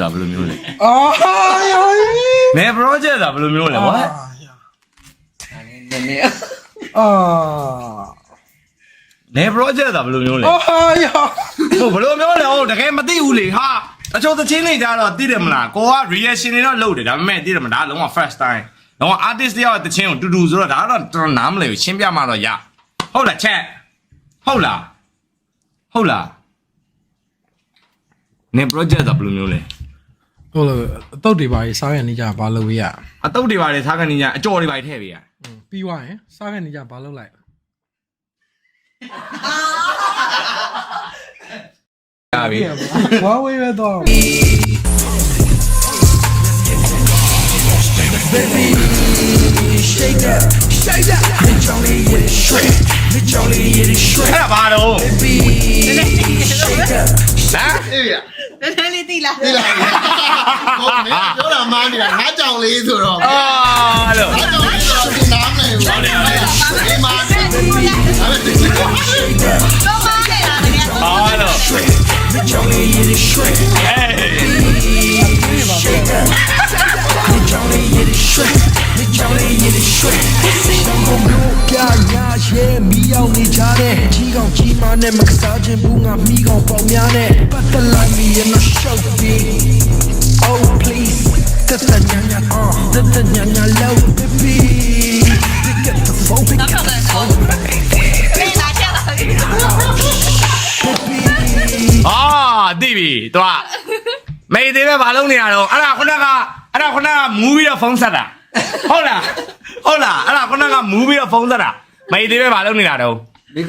ဒါဘယ်လိုမျိုးလဲအာယာမဲ project ဒါဘယ်လိုမျိုးလဲ what နည်းနည်းအာမဲ project ဒါဘယ်လိုမျိုးလဲအာယာဟိုဘယ်လိုမျိုးလဲဟိုတကယ်မသိဘူးလေဟာအချို့သချင်းတွေကြတော့သိတယ်မလားကိုက reaction တွေတော့လုပ်တယ်ဒါပေမဲ့သိတယ်မလားလုံးဝ first time လုံးဝ artist တယောက်ရဲ့သချင်းကိုတူတူဆိုတော့ဒါကတော့တော်တော်နားမလည်ဘူးရှင်းပြမှတော့ရဟုတ်လားချက်ဟုတ်လားဟုတ်လားနေ project ဒါဘယ်လိုမျိုးလဲ ဟိုလိုအတုတ်တွေပါရေးစားရနေကြဘာလုပ်ရအတုတ်တွေပါလေထားကနေညာအကြော်တွေပါထည့်ပေးရပြီးသွားရင်စားရနေကြဘာလုပ်လိုက်ရပြီဝါဝေးပဲတော့ Shake that, shake that. Bitch only hit it shred. Bitch only hit it shred. အဲ့ဒါဘာတော့ Shake that. ဟမ်အေးရ နည်းနည်းလေးတိလာဒီလားကိုမင်းပြောတာမှန်းနေတာငါကြောင်လေးဆိုတော့အာလို့ငါကြောင်လေးဆိုတော့ဒီနားမလဲဘူးဟုတ်တယ်ဒီမှာအဲ့ဒါဒီ Shake that. တော့ပါနေတာတကယ်အာလို့ Bitch only hit it shred. ဟေး Shake that. Bitch only hit it shred. Bitch only hit it shred. ပြညာရဲ့မီအောင်နေကြတဲ့ကြီးကောင်ကြီးမနဲ့မကစားခြင်းဘူးငါမိကောင်ပေါင်များနဲ့ပတ်သက်လိုက်မီရမရှုပ်ပြီး Oh please တတညာညာအော်တတညာညာ low baby pick up the phone pick up the phone ပြေးလာချက်လာပြီအာသိပြီတော့မေးသေးပဲဘာလုပ်နေရတော့အဲ့ဒါခုနကအဲ့ဒါခုနကမူးပြီးတော့ဖုန်းဆက်တာဟုတ်လားဟုတ်လားအဲ့ဒါခုနကမူးပြီးတော့ဖုန်းဆက်တာမေးသေးပဲဘာလုပ်နေတာတော့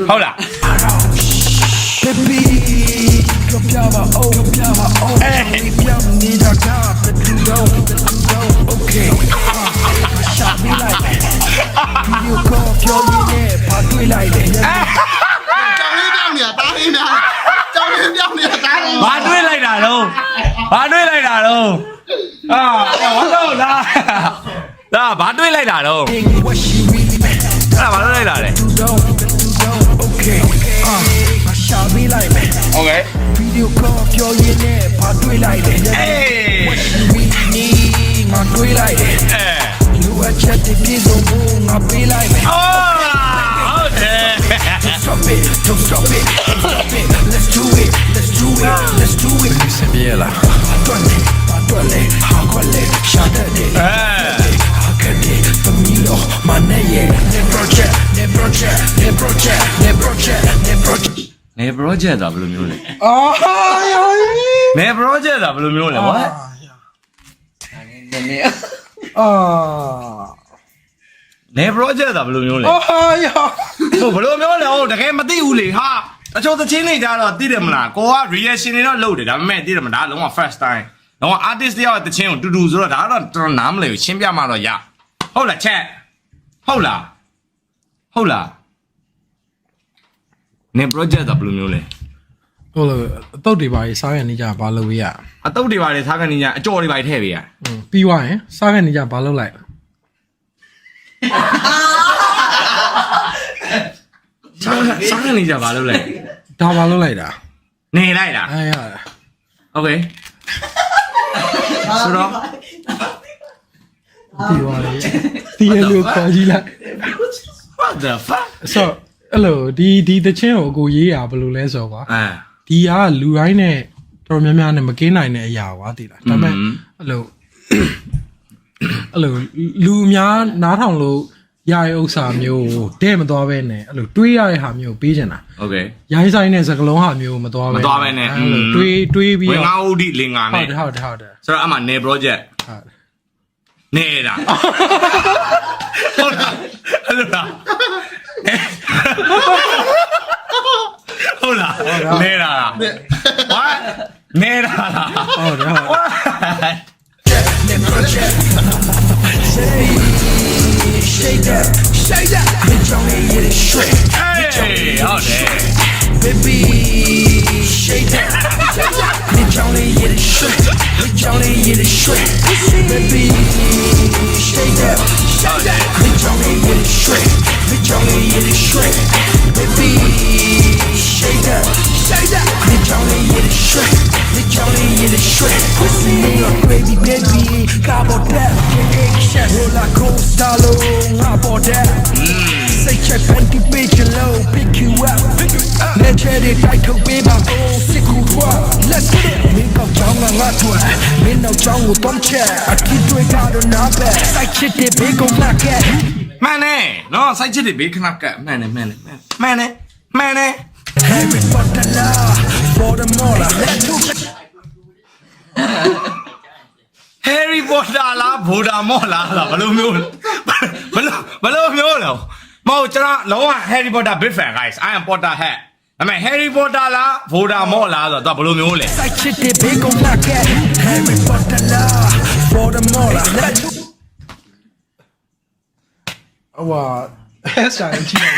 ဟုတ်လား ပြပါအောင်ကပြပါအောင် Hey. ပြမနေတာကတတူတော့တတူတော့ okay ရှာပြီးလိုက် video call ပြောရင်းနဲ့ပါတွေ့လိုက်တယ်ကြောင်လေးပြောင်းနေတာတားလေးများကြောင်လေးပြောင်းနေတာတားလေးဘာတွေးလိုက်တာတော့ဘာတွေးလိုက်တာတော့အာဘာလို့လားဒါဘာတွေးလိုက်တာတော့ what she really meant အဲ့ဒါဘာ video call ပြောရင်းနဲ့ပါတွေ့လိုက်တယ် အေး we need ငါတွေ့လိုက်တယ် အဲ လူအချက်တပြေဆုံးဖို့ငါပေးလိုက်မယ် အော်ဟုတ်တယ် Stop it, don't stop it, don't stop it. Let's do it, let's do it, let's do it. စင်ပြေလား တွ project ဒါဘယ်လိုမျိုးလဲအာယာနေ project ဒါဘယ်လိုမျိုးလဲ what နည်းနည်းအာနေ project ဒါဘယ်လိုမျိုးလဲအာယာဟိုဘယ်လိုမျိုးလဲဟိုတကယ်မသိဘူးလေဟာအချို့သချင်းတွေကြတော့သိတယ်မလားကိုက reaction တွေတော့လုပ်တယ်ဒါပေမဲ့သိတယ်မလားလုံးဝ first time လုံးဝ artist တယောက်ရဲ့သချင်းကိုတူတူဆိုတော့ဒါကတော့တော်တော်နားမလည်ဘူးရှင်းပြမှတော့ရဟုတ်လားချက်ဟုတ်လားဟုတ်လား နင် project တာဘယ်လိုမျိုးလဲဟိုလိုအတုတ်တွေပါရေးစားကန်နေကြဘာလုပ်ရရအတုပ်တွေပါလေစားကနေညာအကြော်တွေပါလေထည့်ပေးရဟွန်းပြီးွားရင်စားကန်နေကြဘာလုပ်လိုက်စားကစားကနေညာဘာလုပ်လဲဒါဘာလုပ်လိုက်တာနေလိုက်လား အဲရတာ okay ဆိုတော့ပြီးွားရင်တီးရလို့ခေါ်ကြည့်လိုက် what the fuck ဆိုတော့ အဲ့လိုဒီဒီတချင်းကိုအကိုရေးရဘယ်လိုလဲဆိုတော့ကွာ အာ ဒီကလူတိုင်းနဲ့တော်တော်များများနဲ့မကင်းနိုင်တဲ့အရာကွာသိလားဒါပေမဲ့ อืม အဲ့လိုအဲ့လိုလူအများနားထောင်လို့ရရဲ့ဥစ္စာမျိုးကိုတဲ့မသွားပဲနဲ့အဲ့လိုတွေးရတဲ့ဟာမျိုးကိုပေးချင်တာ โอเค ရိုင်းဆိုင်တဲ့စကလုံးဟာမျိုးကိုမသွားပဲ မသွားဘဲနဲ့ အဲ့လို อืม တွေးတွေးပြီး ဝင် တော့ ငါဥဒိလင်္ကာ ဟု နဲ့ တ်တယ်ဟုတ်တယ်ဟုတ်တယ် ဆိုတော့အမှနေ project ဟုတ်တယ် နေတာ bitch only hit it shred baby shake that shake that bitch only hit it shred bitch only hit it shred baby shake that shake that bitch only hit it shred bitch only လေးရတဲ့ရွှဲ Pussy in your crazy baby ကာဘော်တက် Shit roller coaster လုံးငါပေါ်တက်စိတ်ချက်ဖန်တီးပေးချင်လို့ pick you up လက်ချက်တွေတိုက်ထုတ်ပေးပါဦးစစ်ကူထွား Let's get it မင်းကောက်ချောင်းကငါထွားမင်းနောက်ချောင်းကိုတော့ချက်အထီးတွေကတော့နားပဲစိုက်ချစ်တဲ့ဘေးကုန်လာခဲ့မှန်တယ်နော်စိုက်ချစ်တွေဘေးခဏကပ်မှန်တယ်မှန်တယ်မှန်တယ်မှန်တယ် Harry Potter la for the mola let's go Harry Potter လားဗိုဒါမော့လားလားဘယ်လိုမျိုးလဲဘယ်လိုဘယ်လိုမျိုးလဲမဟုတ်ကျွန်တော်လုံးဝ Harry Potter big fan guys I am Potter hat အမေ Harry Potter လားဗိုဒါမော့လားဆိုတော့ဘယ်လိုမျိုးလဲစိုက်ချစ်တဲ့ဘေးကုန်လာခဲ့ Harry Potter la for the mola let's go ဟိုဟာ hair style ကြည့်လိုက်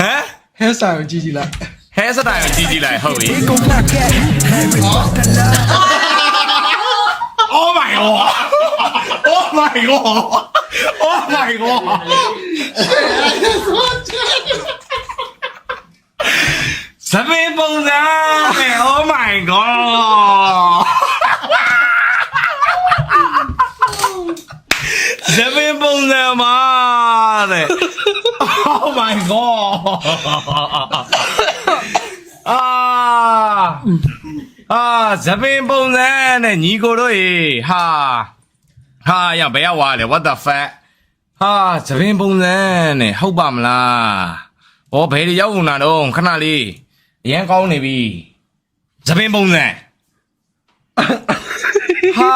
ဟမ် hair style ကြည့်ကြည့်လိုက် hair style ကိုကြည့်ကြည့်လိုက်ဟုတ်ပြီဘေးကုန်လာခဲ့ Harry Potter la Oh my god Oh my god Oh my god စပင်းပုံစံပဲ Oh my god စပင်းပုံစံမှာတဲ့ Oh my god အာအာစပင်းပုံစံနဲ့ညီကိုတို့ရေဟာဟာရဘယ်ရောက်သွားလဲ what the fuck ဟာစပင်းပုံစံနဲ့ဟုတ်ပါမလားဟောဘယ်တွေရောက်ကုန်တာတော့ခဏလေး အရန်ကောင်းနေပြီစပင်းပုံစံဟာ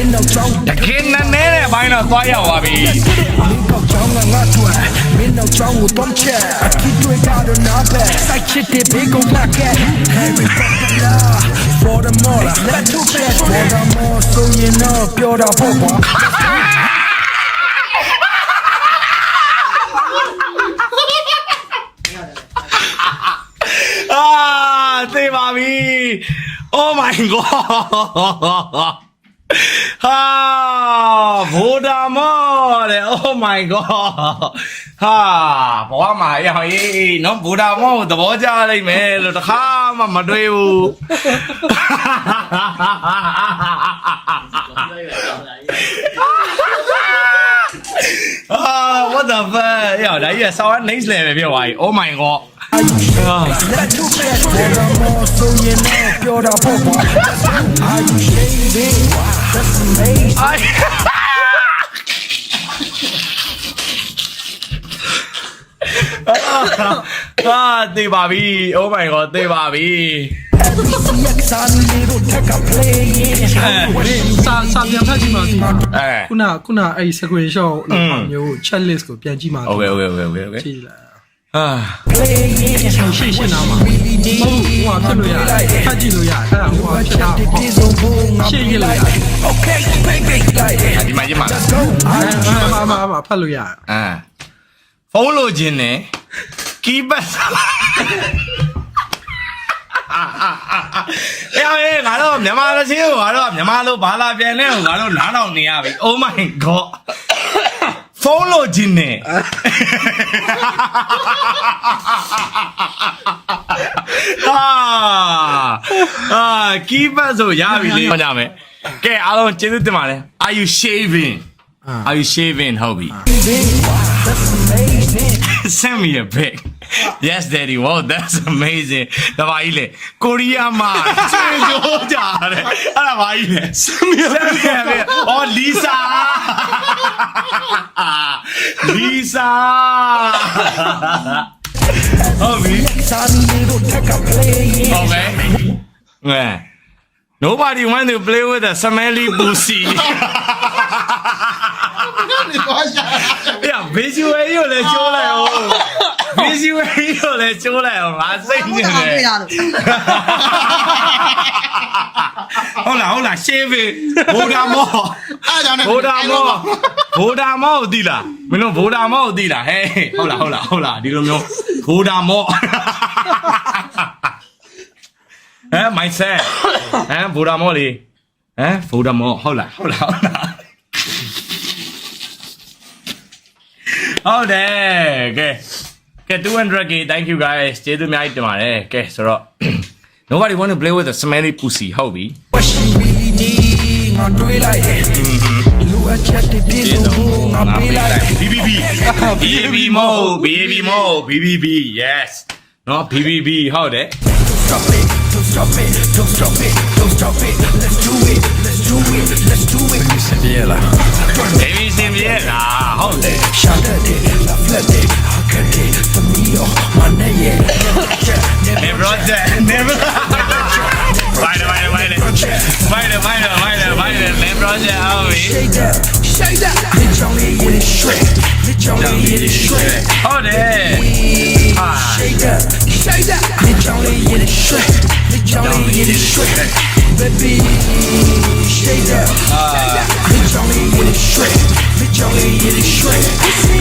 in the zone တကယ်နဲ့နဲတဲ့အပိုင်းတော့သွားရောက်သွားပြီမင်းကောက်ချောင်းကငါထွားမင်းနောက်ချောင်းကိုတော့ချက်အထီးတွေကတော့နားပဲစိုက်ချစ်တဲ့ဘေးကုန်လာခဲ့ Harry Potter la for the mola let's go for the more ဆိုရင်တော့ပြောတာပေါ့ကွာ အာသိပါပြီ Oh my god ဟာဗိုဒါမောတဲ့ Oh my god ဟာဘဝမှာရအောင်ရေးနော်ဗိုဒါမောကိုသဘောကျလိုက်မယ်လို့တခါမှမတွေးဘူးအာ what the fuck ရဒါကြီးကဆောင်း next level ပြောသွားပြီ Oh my god အာတေးပါပြီ Oh my god တေးပါပြီစာစာပြန်ဖတ်ကြည့်ပါစီအဲခုနခုနအဲ့ဒီ screenshot လိုမျိုး checklist ကိုပြန်ကြည့်ပါစီ Okay okay okay okay ကြည့်လား က်အာ playing ရှင်းရှင်းနာမှာမဟုတ်ဘူးဟိုဟာဖြစ်လို့ရတယ်ဖတ်ကြည့်လို့ရတယ်အဲ့ဒါဟိုဟာဖြစ်တာဒီဆုံးဖို့ငါရှင်းရလို့ရတယ် Okay baby like it ဒီမှာဒီမှာ Let's go အာမမမဖတ်လို့ရတယ်အာဖုန်းလိုချင်တယ်ကီးပတ်အေးအေးငါတို့မြန်မာလူချင်းကိုငါတို့မြန်မာလူဘာလာပြန်လဲကိုငါတို့နားထောင်နေရပြီ Oh my god ဖုန်းလိုချင်တယ်အာအာကီးပတ်ဆိုရပြီလေဟောကြမယ်ကဲအားလုံးကျေးဇူးတင်ပါတယ် Are you shaving Are you shaving ဟုတ်ပြီ That's amazing Send me a pic. Yes, daddy. Wow, that's amazing. ဒါပါကြီးလေကိုရီးယားမှာချွေကြိုးကြတယ်အဲ့ဒါပါကြီးလေ Send me a pic. Oh, Lisa. Lisa. ဟုတ်ပြီ စာနီလေးတို့ထက်က playing ဟုတ်ပဲငဲ Nobody want to play with a smelly pussy. 你多想。 ။呀，visual 又来揪来哦，visual 又来揪来哦，俺谁 ဘု 呢 ရားတွေ့？ရလို့ ဟုတ်လားဟုတ်လားရှေးပြီ ဗိုလ်ဒါမောအဲ့ကြောင့်ဗိုလ်ဒါမောဗိုလ်ဒါမောကိုသိလားမင်းတို့ဗိုလ်ဒါမောကိုသိလားဟဲ့ဟုတ်လားဟုတ်လားဟုတ်လားဒီလိုမျိုးဗိုလ်ဒါမောဟမ်မိုင်ဆန်ဟမ်ဗိုလ်ဒါမောလေဟမ်ဗိုလ်ဒါမောဟုတ်လားဟုတ်လားဟုတ်လားဟုတ်တယ်ကဲကဲ 200k thank you guys ကျေးဇူးအများကြီးတင်ပါတယ်ကဲဆိုတော့ nobody want to play with a smelly pussy ဟုတ်ပြီ What she really need ငါတွေးလိုက်တယ် လူအချက်တွေပြည့်စုံဖို့ငါပေးလိုက်တယ် BBB BBB mode BBB mode BBB yes နော် BBB ဟုတ်တယ် Stop it don't stop it don't stop it don't stop it let's do it shake that shake that 你ကြောင့်လေးရဲ့ shred 你ကြောင့်လေးရဲ့ shred baby shake that shake that 你ကြောင့်လေးရဲ့ shred 你ကြောင့်လေးရဲ့ shred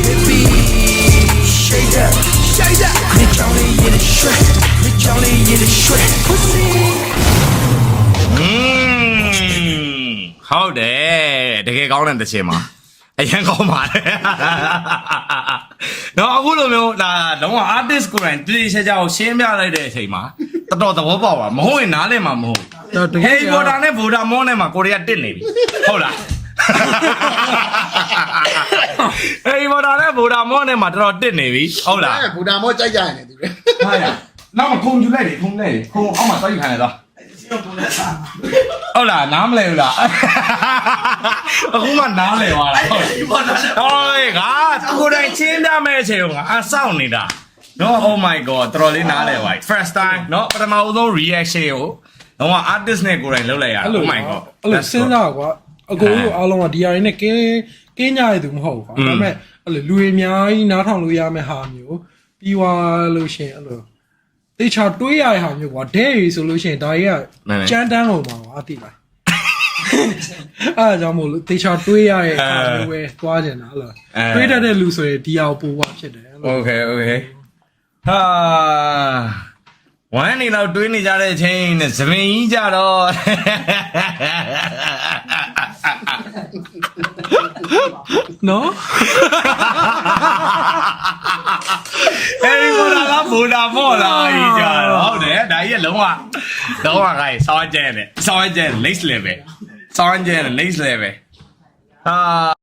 baby shake that shake that 你ကြောင့်လေးရဲ့ shred 你ကြောင့်လေးရဲ့ shred pussy อืมဟုတ်တယ်တကယ်ကောင်းတဲ့တစ်ချိန်မှာ အရင်ကောင်းပါတယ်နော်အခုလိုမျိုးဒါလုံးဝ artist ကိုယ်တိုင်တည်ချက်ကြောင်ရှင်းပြလိုက်တဲ့အချိန်မှာတော်တော်သဘောပေါက်ပါမဟုတ်ရင်နားလည်မှာမဟုတ်တော့တကယ်ဟေးဘော်ဒါနဲ့ဗိုဒါမောနဲ့မှာကိုရီးယားတစ်နေပြီဟုတ်လားဟေးဘော်ဒါနဲ့ဗိုဒါမောနဲ့မှာတော်တော်တစ်နေပြီဟုတ်လားအဲဘူတာမောကြိုက်ကြရင်သူတွေဟာရနောက်မှခုံယူလိုက်လေခုံလိုက်လေခုံအောက်မှာတောက်ယူခံရ တော့ဟုတ်လားနားမလဲဘူးလားအခုမှနားလဲသွားတာဟုတ်ဟောကကိုယ်တိုင်ချင်းပြမဲ့အချိန်ကအဆောက်နေတာနော် oh my god တော်တော်လေးနားလဲသွားပြီ first time နော်ပထမဦးဆုံး reaction ကိုတော့ artist နဲ့ကိုယ်တိုင်လုပ်လိုက်ရအဲ့လို oh my god အဲ့လိုစဉ်းစားကွာအကိုတို့အားလုံးကဒီအရင်နဲ့ကင်းကင်းကြရသူမဟုတ်ဘူးကွာဒါပေမဲ့အဲ့လိုလူတွေအများကြီးနားထောင်လို့ရမယ့်ဟာမျိုးပြီးသွားလို့ရှိရင်အဲ့လို တေချာတွေးရတဲ့ဟာမျိုးကွာဒဲရီဆိုလို့ရှိရင်ဒါကြီးကကြမ်းတမ်းလို့ပါကွာအတိလိုက်အဲ့ဒါကြောင့်မို့လို့တေချာတွေးရတဲ့ဟာမျိုးပဲသွားကြတာအဲ့လိုတွေးတတ်တဲ့လူဆိုရင်ဒီအောင်ပို့သွားဖြစ်တယ်အဲ့လို okay okay ဟာဝမ်းနေတော့တွေးနေကြတဲ့အချိန်နဲ့သပင်ကြီးကြတော့နော်အဲဒီ ဘောလာကဘူတာမော့လာကြီးကြတော့ဟုတ်တယ်ဒါကြီးကလုံးဝလုံးဝခိုင်းစောင်းကျဲတယ်စောင်းကျဲ next level စောင်းကျဲ next level ဟာ